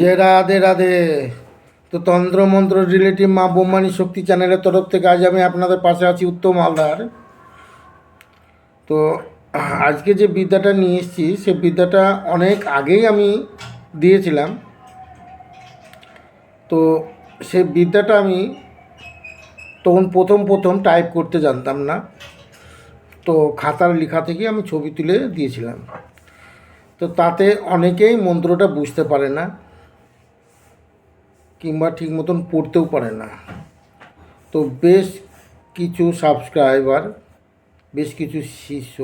যে রাধে রাধে। তো তন্ত্র মন্ত্র রিলেটিভ মা বোমানি শক্তি চ্যানেলের তরফ থেকে আজ আমি আপনাদের পাশে আছি উত্তম হালদার। তো আজকে যে বিদ্যাটা নিয়ে এসেছি, সে বিদ্যাটা অনেক আগেই আমি দিয়েছিলাম। তো সে বিদ্যাটা আমি তখন প্রথম প্রথম টাইপ করতে জানতাম না। তো খাতার লেখা থেকে আমি ছবি তুলে দিয়েছিলাম। তো তাতে অনেকেই মন্ত্রটা বুঝতে পারে না, কিংবা ঠিক মতন পড়তেও পারে না। তো বেশ কিছু সাবস্ক্রাইবার বেশ কিছু শিষ্য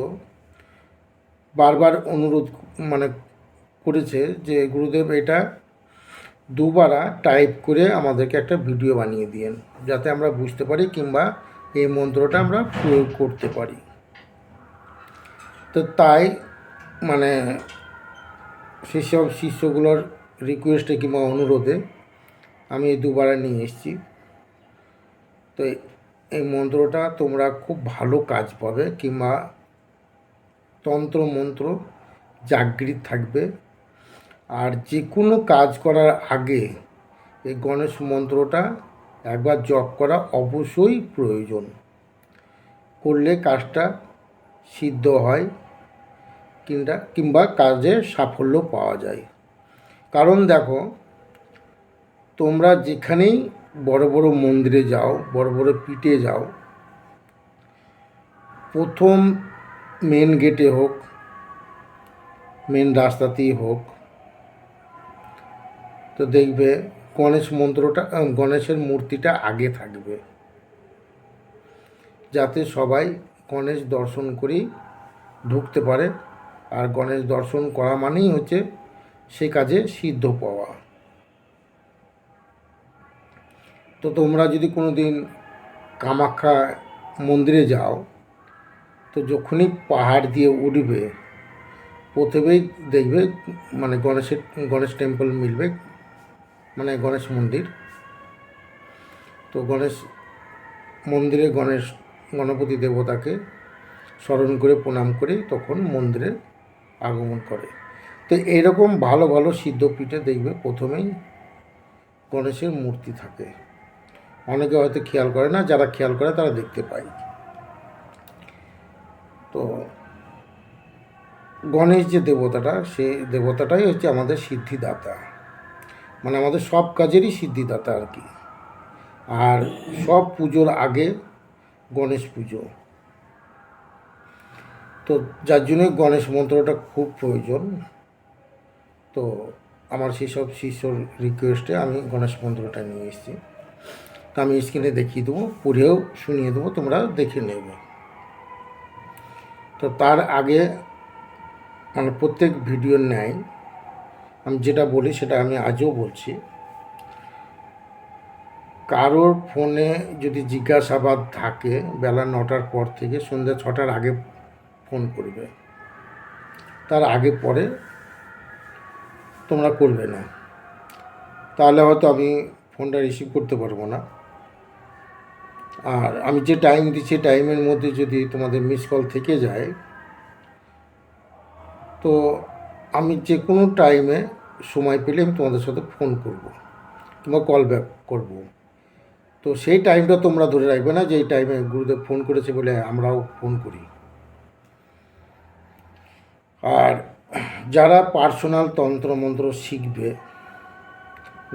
বারবার অনুরোধ মানে করেছে যে, গুরুদেব, এটা দুবারা টাইপ করে আমাদেরকে একটা ভিডিও বানিয়ে দিয়েন, যাতে আমরা বুঝতে পারি কিংবা এই মন্ত্রটা আমরা প্রয়োগ করতে পারি। তো তাই মানে সেসব শিষ্যগুলোর রিকোয়েস্টে কিংবা অনুরোধে আমি এই দুবারা নিয়ে এসেছি। তো এই- মন্ত্রটা তোমরা খুব ভালো কাজ পাবে কিংবা তন্ত্র মন্ত্র জাগৃত থাকবে। আর যে কোনো কাজ করার আগে এই গণেশ মন্ত্রটা একবার জপ করা অবশ্যই প্রয়োজন। করলে কাজটা সিদ্ধ হয়। কিংবা কিংবা কাজে সাফল্য পাওয়া যায়। কারণ দেখো, তোমরা যেখানেই বড় বড় মন্দিরে যাও, বড় বড় পিঠে যাও, প্রথম মেন গেটে হোক মেন রাস্তাতেই হোক, তো দেখবে গণেশ মন্ত্রটা গণেশের মূর্তিটা আগে থাকবে। যাতে সবাই গণেশ দর্শন করেই ঢুকতে পারে। আর গণেশ দর্শন করা মানেই হচ্ছে সে কাজে সিদ্ধ পাওয়া। তো তোমরা যদি কোনো দিন কামাখ্যা মন্দিরে যাও, তো যখনই পাহাড় দিয়ে উঠবে প্রথমেই দেখবে মানে গণেশের, গণেশ টেম্পল মিলবে মানে গণেশ মন্দির। তো গণেশ মন্দিরে গণেশ, গণপতি দেবতাকে স্মরণ করে প্রণাম করে তখন মন্দিরে আগমন করে। তো এরকম ভালো ভালো সিদ্ধপীঠে দেখবে প্রথমেই গণেশের মূর্তি থাকে। অনেকে হয়তো খেয়াল করে না, যারা খেয়াল করে তারা দেখতে পায়। তো গণেশ যে দেবতাটা সেই দেবতাটাই হচ্ছে আমাদের সিদ্ধিদাতা। মানে আমাদের সব কাজেরই সিদ্ধিদাতা আর কি। আর সব পুজোর আগে গণেশ পুজো। তো যার জন্য গণেশ মন্ত্রটা খুব প্রয়োজন। তো আমার সেই সব শিষ্যর রিকোয়েস্টে আমি গণেশ মন্ত্রটা নিয়ে এসেছি। তা আমি স্ক্রিনে দেখিয়ে দেবো, পড়েও শুনিয়ে দেবো, তোমরা দেখে নেবে। তো তার আগে মানে প্রত্যেক ভিডিওর ন্যায় আমি যেটা বলি সেটা আমি আজও বলছি। কারোর ফোনে যদি জিজ্ঞাসাবাদ থাকে বেলা নটার পর থেকে, সন্ধ্যা ছটার আগে ফোন করবে। তার আগে পরে তোমরা করবে না। তাহলে হয়তো আমি ফোনটা রিসিভ করতে পারব না। আর আমি যে টাইম দিচ্ছি টাইমের মধ্যে যদি তোমাদের মিস কল থেকে যায়, তো আমি যে কোনো টাইমে সময় পেলে আমি তোমাদের সাথে ফোন করব কিংবা কল ব্যাক করব। তো সেই টাইমটা তোমরা ধরে রাখবে না যে এই টাইমে গুরুদেব ফোন করেছে বলে আমরাও ফোন করি। আর যারা পার্সোনাল তন্ত্রমন্ত্র শিখবে,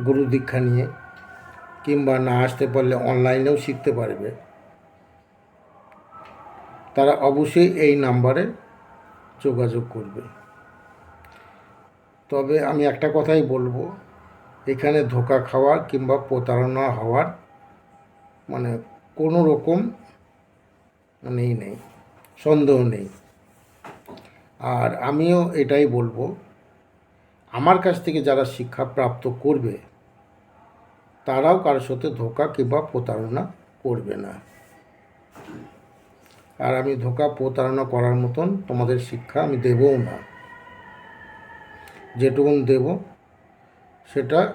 গুরু দীক্ষা নিয়ে, কিংবা না আসতে পারলে অনলাইনেও শিখতে পারবে, তারা অবশ্যই এই নাম্বারে যোগাযোগ করবে। তবে আমি একটা কথাই বলব, এখানে ধোকা খাওয়ার কিংবা প্রতারণা হওয়ার মানে কোনো রকম মানেই নেই, সন্দেহ নেই। আর আমিও এটাই বলব, আমার কাছ থেকে যারা শিক্ষা প্রাপ্ত করবে, তারাও কারোর সাথে ধোকা কিংবা প্রতারণা করবে না। আর আমি ধোকা প্রতারণা করার মতন তোমাদের শিক্ষা আমি দেবও না। যেটুকুন দেব, সেটা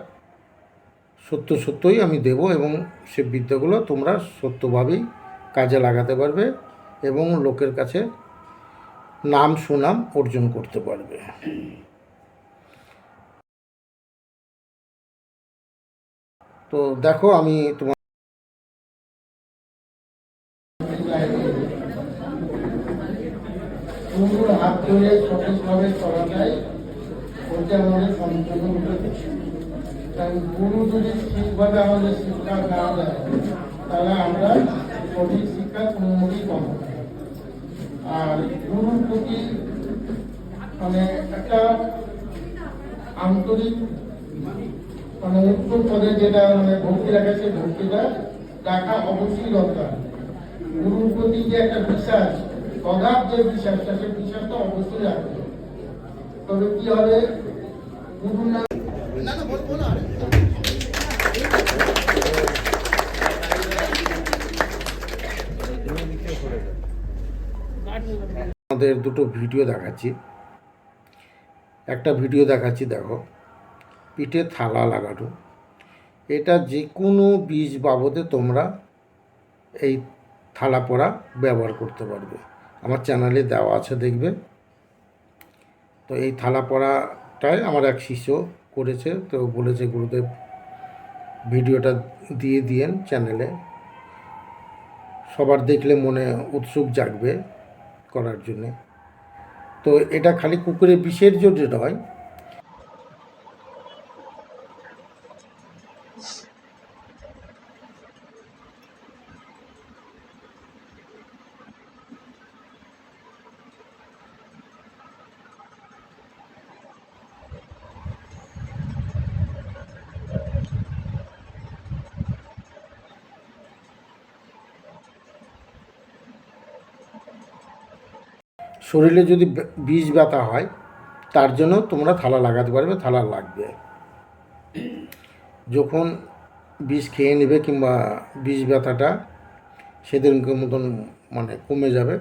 সত্য সত্যই আমি দেব এবং সে বিদ্যাগুলো তোমরা সত্যভাবেই কাজে লাগাতে পারবে এবং লোকের কাছে নাম সুনাম অর্জন করতে পারবে তো দেখো, আমি তোমার হাত ধরে সঠিকভাবে চলাটাই ওইটা আমাদের সম্পূর্ণ রূপে কারণ গুরু যদি ঠিকভাবে আমাদের শিক্ষা না দেয়, তাহলে আমরা সঠিক শিক্ষা কোনো মতেই পাবো। আর গুরুর প্রতি মানে একটা আন্তরিক মানে উত্তর পদে যেটা মানে ভক্তি রাখে ভক্তিটা রাখা অবশ্যই দরকার। গুরুর প্রতি যে একটা বিশ্বাস, অগাধ যে বিশ্বাসটা, সেই বিশ্বাসটা অবশ্যই রাখবে তবে কি হবে? গুরু না আমাদের দুটো ভিডিও দেখাচ্ছি। একটা ভিডিও দেখাচ্ছি, দেখো। পিঠে থালা লাগানো। এটা যে কোনো বীজ বাবদে তোমরা এই থালা পরা ব্যবহার করতে পারবে। আমার চ্যানেলে দেওয়া আছে, দেখবে। তো এই থালা পরাটাই আমার এক শিষ্য করেছে, তো বলেছে, গুরুদেব, ভিডিওটা দিয়ে দিয়েন চ্যানেলে। সবার দেখলে মনে উৎসুক জাগবে। করার জন্যে। তো এটা খালি কুকুরে বিষের জন্য নয় শরীরে যদি বীজ ব্যথা হয়, তার জন্য তোমরা থালা লাগাতে পারবে, থালা লাগবে। যখন বিষ খেয়ে নেবে কিংবা বিষ ব্যথাটা সেদিনকার মতন মানে কমে যাবে,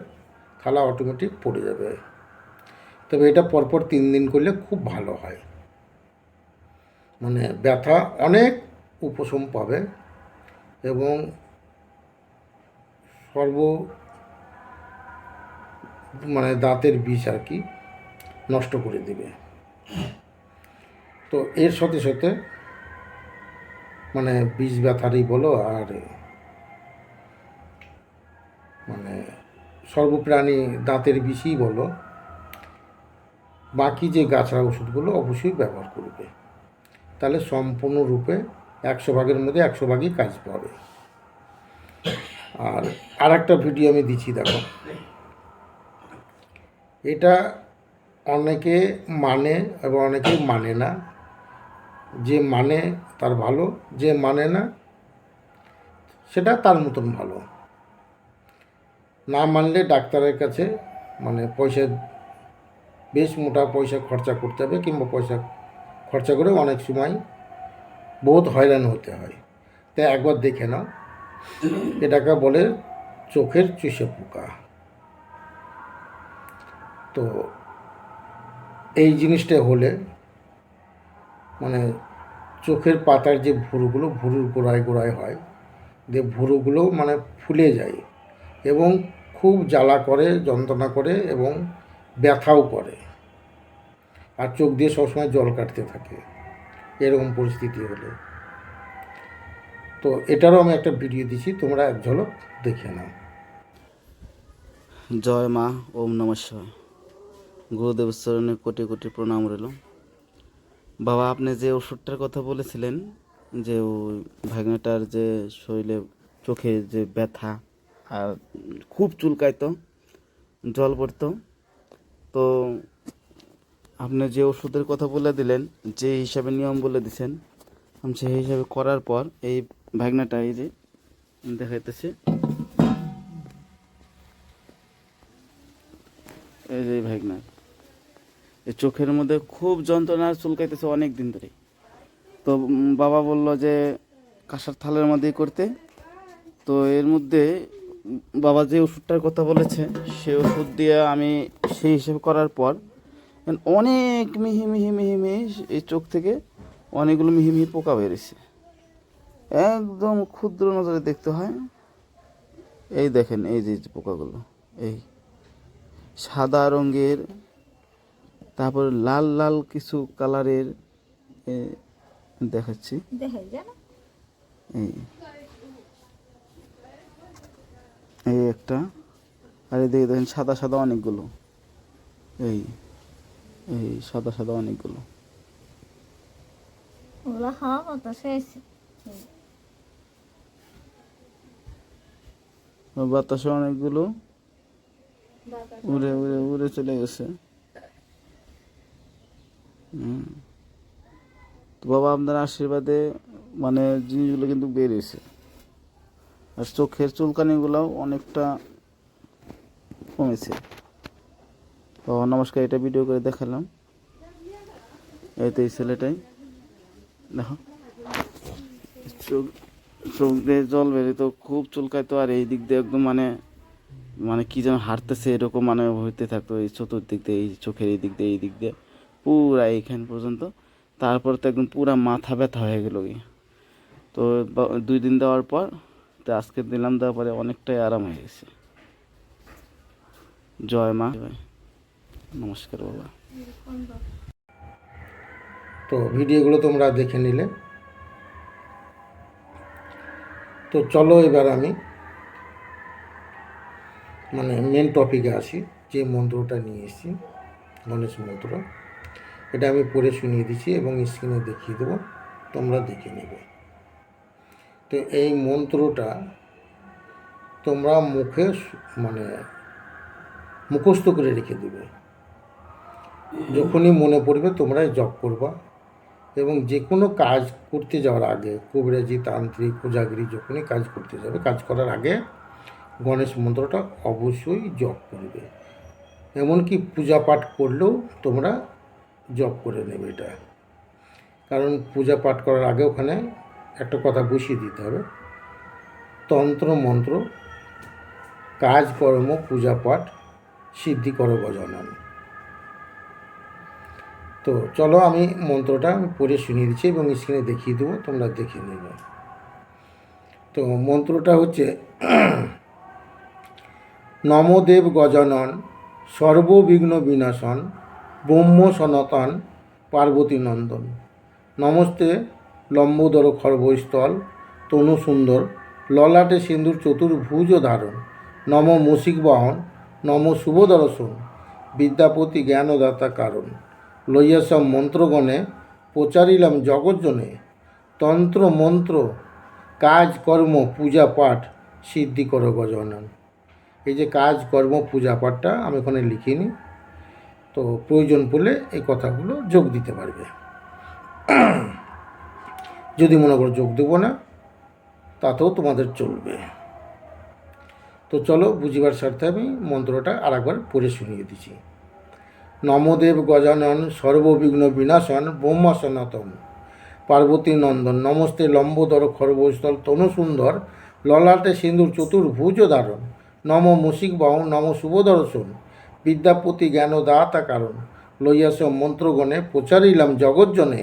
থালা অটোমেটিক পড়ে যাবে। তবে এটা পরপর তিন দিন করলে খুব ভালো হয়। মানে ব্যথা অনেক উপশম পাবে এবং সর্ব মানে দাঁতের বিষ আর কি নষ্ট করে দেবে। তো এর সাথে সাথে মানে বিষ ব্যথারই বলো আর মানে সর্বপ্রাণী দাঁতের বিষই বলো, বাকি যে গাছড়া ওষুধগুলো অবশ্যই ব্যবহার করবে। তাহলে সম্পূর্ণরূপে একশো ভাগের মধ্যে একশো ভাগই কাজ পাবে। আর আর একটা ভিডিও আমি দিচ্ছি, দেখো। এটা অনেকে মানে এবং অনেকে মানে না। যে মানে তার ভালো, যে মানে না, সেটা তার মতন ভালো। না মানলে ডাক্তারের কাছে মানে পয়সা, বেশ মোটা পয়সা খরচা করতে হবে কিংবা পয়সা খরচা করে অনেক সময় বহুত হয়রান হতে হয়। তাই একবার দেখে নাও। এটাকে বলে চোখের চুষে পোকা। তো এই জিনিসটা হলে মানে চোখের পাতার যে ভুরুগুলো, ভুরুর গোড়ায় গোড়ায় হয়, যে ভুরুগুলো মানে ফুলে যায় এবং খুব জ্বালা করে, যন্ত্রণা করে এবং ব্যথাও করে। আর চোখ দিয়ে সবসময় জল কাটতে থাকে। এরকম পরিস্থিতি হলে। তো এটারও আমি একটা ভিডিও দিছি তোমরা এক ঝলক দেখে নাও। জয় মা, ওম নমঃ শিবায়। গুরুদেব চরণে কোটি কোটি প্রণাম রইল। বাবা, আপনি যে ওষুধটার কথা বলেছিলেন, যে ওই ভাগনাটার যে শরীরে চোখে যে ব্যথা আর খুব চুলকাইতো, জল পড়তো, তো আপনি যে ওষুধের কথা বলে দিলেন, যে হিসাবে নিয়ম বলে দিছেন, আমি সেই হিসাবে করার পর এই ভাগনাটা এই যে দেখাইতেছে। এই যে ভাগনা। এই চোখের মধ্যে খুব যন্ত্রণা চুলকাইতেছে অনেক দিন ধরে। তো বাবা বলল যে, কাঁসার থালের মধ্যেই করতে। তো এর মধ্যে বাবা যে ওষুধটার কথা বলেছে সেই ওষুধ দিয়ে আমি সেই হিসেবে করার পর অনেক মিহি মিহি মিহি মিহি এই চোখ থেকে অনেকগুলো মিহি মিহি পোকা বেরিয়েছে। একদম ক্ষুদ্র নজরে দেখতে হয়। এই দেখেন, এই যে পোকাগুলো, এই সাদা রঙের তারপর লাল লাল কিছু কালারের দেখাচ্ছি। এই। এই একটা। আর এদিকে দেখেন সাদা সাদা অনেকগুলো। এই এই সাদা সাদা অনেকগুলো। বাতাসে অনেকগুলো। উড়ে উড়ে উড়ে চলে গেছে। তো বাবা আপনার আশীর্বাদে মানে জিনিসগুলো কিন্তু বেরিয়েছে আর চোখের চুলকানিগুলোও অনেকটা কমেছে। বাবা, নমস্কার, এটা ভিডিও করে দেখালাম। এই তো এই ছেলেটাই। দেখো। চোখ চোখ দিয়ে জল বেরিয়ে খুব চুলকাইতো আর এই দিক দিয়ে একদম মানে মানে কি যেন হাঁটতেছে, এরকম মানে হইতে থাকতো, এই চতুর্দিক দিয়ে, এই চোখের এই দিক দিয়ে, এই দিক দিয়ে। পুরা এইখান পর্যন্ত। তারপর তো একদম পুরা মাথা ব্যথা হয়ে গেল গিয়ে। তো দুই দিন দেওয়ার পর তো আজকে দিলাম দেওয়ার পরে অনেকটাই আরাম হয়ে গেছে। জয় মা। নমস্কার বাবা। তো ভিডিওগুলো তোমরা দেখে নিলে। তো চলো এবার আমি মানে মেন টপিকে আসি, যে মন্ত্রটা নিয়ে এসেছি, গণেশ মন্ত্র। এটা আমি পড়ে শুনিয়ে দিচ্ছি এবং স্ক্রিনে দেখিয়ে দেবো। তোমরা দেখে নেবে। তো এই মন্ত্রটা তোমরা মুখে মানে মুখস্থ করে রেখে দেবে। যখনই মনে পড়বে জপ করবা এবং যে কোনো কাজ করতে যাওয়ার আগে, কবিরাজি, তান্ত্রিক পূজাগিরি যখনই কাজ করতে যাবে, কাজ করার আগে গণেশ মন্ত্রটা অবশ্যই জপ করবে। এমনকি পূজা পাঠ করলেও তোমরা জপ করে নেবে এটা। কারণ পূজা পাঠ করার আগে ওখানে একটা কথা বসিয়ে দিতে হবে। তন্ত্র, মন্ত্র কাজকর্ম পূজা পাঠ, সিদ্ধি করো গজানন তো চলো আমি মন্ত্রটা আমি পড়ে শুনিয়ে দিচ্ছি এবং স্ক্রিনে দেখিয়ে দেবো, তোমরা দেখে নেবে। তো মন্ত্রটা হচ্ছে নমদেব গজনন, সর্ববিঘ্ন বিনাশন ব্রহ্ম সনাতন পার্বতী নন্দন। নমস্তে, লম্বোদর খর্বস্থল তনু সুন্দর ললাটে সিন্দুর চতুর্ভুজ ধারণ। নম মুসিক বহন নম শুভ দর্শন বিদ্যাপতি জ্ঞানদাতা কারণ। লইয়াসব মন্ত্রগণে, প্রচারিলাম জগৎজনে তন্ত্র মন্ত্র, কাজ কর্ম পূজা পাঠ সিদ্ধি করো গজনন। এই যে কাজ কর্ম পূজা পাঠটা আমি ওখানে লিখিনি। তো প্রয়োজন পড়লে এই কথাগুলো যোগ দিতে পারবে। যদি মনে করো যোগ দেবো না, তাতেও তোমাদের চলবে। তো চলো বুঝিবার স্বার্থে আমি মন্ত্রটা আরেকবার পড়ে শুনিয়ে দিচ্ছি। নমদেব গজানন সর্ববিঘ্ন বিনাশন ব্রহ্মা সনাতন। পার্বতী নন্দন, নমস্তে লম্বোদর খর্বস্থল তনু সুন্দর ললাটে সিন্দুর চতুর্ভুজ ধারণ নম মুসিক বাহন নম শুভদর্শন বিদ্যাপতি জ্ঞান দাতা কারণ। লইয়াস মন্ত্রগণে প্রচারিলাম জগৎজনে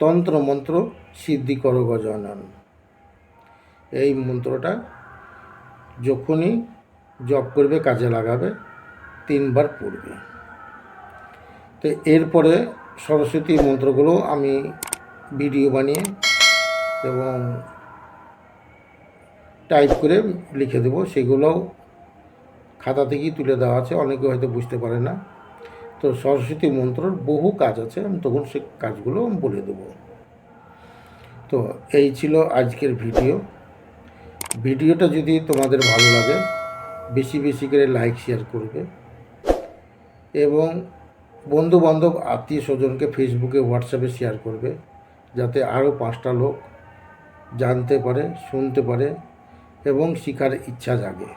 তন্ত্র মন্ত্র সিদ্ধি কর গজানন। এই মন্ত্রটা যখনই জপ করবে, কাজে লাগাবে, তিনবার পড়বে। তো এরপরে সরস্বতী মন্ত্রগুলো আমি ভিডিও বানিয়ে এবং টাইপ করে লিখে দেবো, সেগুলোও খাতা থেকেই তুলে দেওয়া আছে, অনেকে হয়তো বুঝতে পারে না। তো সরস্বতী মন্ত্রর বহু কাজ আছে, আমি তখন সে কাজগুলো বলে দেবো। তো এই ছিল আজকের ভিডিও। ভিডিওটা যদি তোমাদের ভালো লাগে, বেশি বেশি করে লাইক, শেয়ার করবে। এবং বন্ধু বান্ধব আত্মীয় স্বজনকে ফেসবুকে, হোয়াটসঅ্যাপে শেয়ার করবে, যাতে আরও পাঁচটা লোক জানতে পারে, শুনতে পারে, এবং শেখার ইচ্ছা জাগে।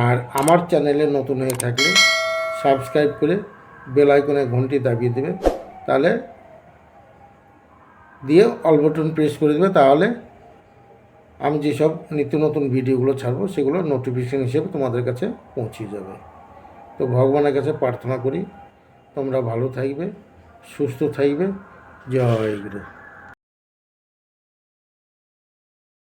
আর আমার চ্যানেলে নতুন হয়ে থাকলে সাবস্ক্রাইব করে বেল আইকনে ঘন্টি দাবিয়ে দেবে। তাহলে দিয়ে অল বটন প্রেস করে দেবে। তাহলে আমি যেসব নিত্য নতুন ভিডিওগুলো ছাড়বো, সেগুলো নোটিফিকেশান হিসেবে তোমাদের কাছে পৌঁছে যাবে। তো ভগবানের কাছে প্রার্থনা করি, তোমরা ভালো থাকবে, সুস্থ থাকবে। জয় গুরু।